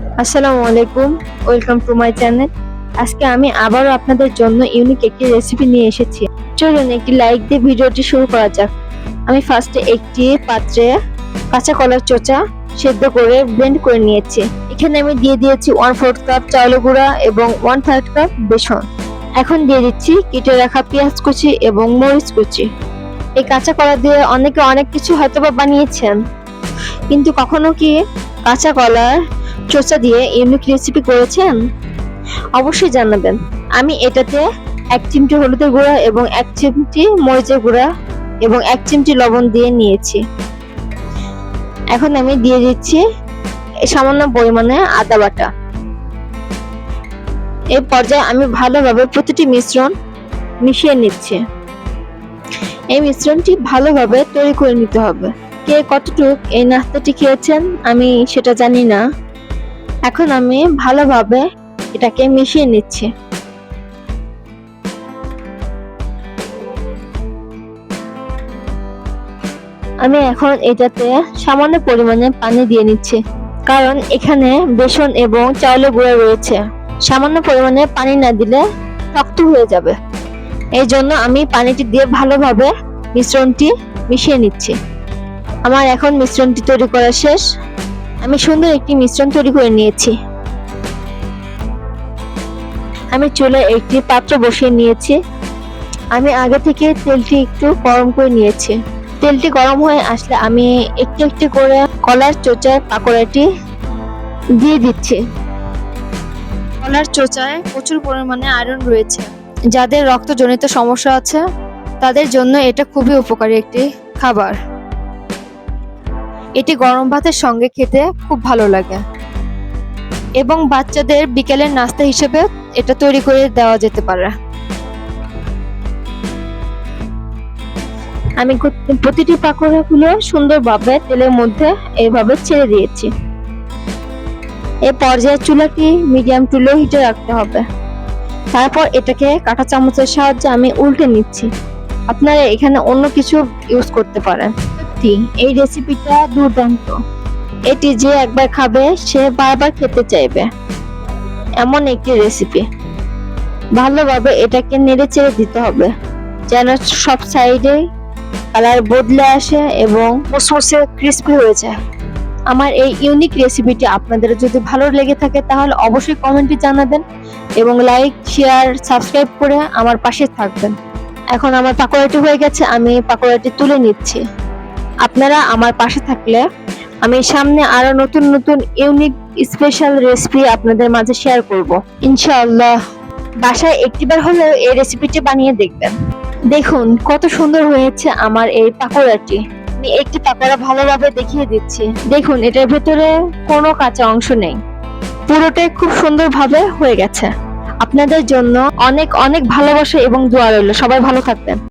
আসসালামু আলাইকুম, welcome to my channel. আজকে আমি আবারও আপনাদের জন্য ইউনিক একটি রেসিপি নিয়ে এসেছি। চলুন একটি লাইক দিয়ে ভিডিওটি শুরু করা যাক। আমি ফার্স্টে একটি পাত্রে কাঁচা কলার চোচা সেদ্ধ করে ব্লেন্ড করে নিয়েছি। এখানে আমি দিয়ে দিয়েছি ওয়ান ফোর্থ কাপ চাউল গুঁড়া এবং ওয়ান থার্ড কাপ বেসন। এখন দিয়ে দিচ্ছি কেটে রাখা পেঁয়াজ কুচি এবং মরিচ কুচি। এই কাঁচা কলা দিয়ে অনেকে অনেক কিছু হয়তোবা বানিয়েছেন, কিন্তু কখনো কি কাঁচা কলার চোচা দিয়ে ইউনিক রেসিপি করেছেন? অবশ্যই জানাবেন। আমি এটাতে এক চিমটি হলুদের গুঁড়া এবং এক চিমটি মরিচের গুঁড়া এবং এক চিমটি লবণ দিয়ে নিয়েছি। এখন আমি দিয়ে দিচ্ছি সামান্য পরিমাণে আদা বাটা। এই পর্যায়ে আমি ভালোভাবে প্রতিটি মিশ্রণ মিশিয়ে নিচ্ছি। এই মিশ্রণটি ভালোভাবে তৈরি করে নিতে হবে। কে কতটুক এই নাস্তাটি খেয়েছেন আমি সেটা জানি না। এখন আমি ভালোভাবে এটাকে মিশিয়ে নিচ্ছি। আমি এখন এটাতে সামান্য পরিমাণে পানি দিয়ে নিচ্ছি, কারণ এখানে বেসন এবং চাউলের গুঁড়া রয়েছে। সামান্য পরিমাণে পানি না দিলে শক্ত হয়ে যাবে। এই জন্য আমি পানিটি দিয়ে ভালোভাবে মিশ্রণটি মিশিয়ে নিচ্ছি। আমার এখন মিশ্রণটি তৈরি করা শেষ। আমি সুন্দর একটি মিশ্রণ তৈরি করে নিয়েছি। আমি চুলায় একটি পাত্র বসিয়ে নিয়েছি। আমি আগে থেকে তেলটি একটু গরম করে নিয়েছি। তেলটি গরম হয়ে আসলে আমি একটু একটু করে কলার চোচার পাকোড়াটি দিয়ে দিচ্ছি। কলার চোচায় প্রচুর পরিমাণে আয়রন রয়েছে। যাদের রক্তজনিত সমস্যা আছে, তাদের জন্য এটা খুবই উপকারী একটি খাবার। এটি গরম ভাতের সঙ্গে খেতে খুব ভালো লাগে। এবং বাচ্চাদের বিকেলের নাস্তা হিসেবে এটা তৈরি করে দেওয়া যেতে পারে। আমি প্রতিটি পাকোড়াগুলো সুন্দরভাবে তেলের মধ্যে এইভাবে ছেড়ে দিয়েছি। এই পর্যায়ে চুলাটি মিডিয়াম টু হিটে রাখতে হবে। তারপর এটাকে কাঁটা চামচের সাহায্যে আমি উল্টে নিচ্ছি। আপনারা এখানে অন্য কিছু ইউজ করতে পারেন। সত্যি এই রেসিপিটা দুর্দান্ত। এটি যে একবার খাবে, সে বারবার খেতে চাইবে। এমন একটি রেসিপি ভালোভাবে এটাকে নেড়ে চেড়ে দিতে হবে, যেন সব সাইডে কালার বদলে আসে এবং মুসমুসে ক্রিস্পি হয়ে যায়। আমার এই ইউনিক রেসিপিটি আপনাদের যদি ভালো লেগে থাকে, তাহলে অবশ্যই কমেন্টে জানাবেন এবং লাইক শেয়ার সাবস্ক্রাইব করে আমার পাশে থাকবেন। এখন আমার পাকোড়াটি হয়ে গেছে, আমি পাকোড়াটি তুলে নিচ্ছি। আপনারা আমার পাশে থাকলে আমি সামনে আরও নতুন নতুন ইউনিক স্পেশাল রেসিপি আপনাদের মাঝে শেয়ার করব। ইনশাআল্লাহ। বাসায় একটিবার হলেও এই রেসিপিটি বানিয়ে দেখবেন। দেখুন, কত সুন্দর হয়েছে আমার এই পাকোড়াটি। আমি একটি পাকোড়া ভালোভাবে দেখিয়ে দিচ্ছি। দেখুন, এটার ভেতরে কোনো কাঁচা অংশ নেই। পুরোটাই খুব সুন্দরভাবে হয়ে গেছে। আপনাদের জন্য অনেক অনেক ভালোবাসা এবং দোয়া রইল। সবাই ভালো থাকবেন।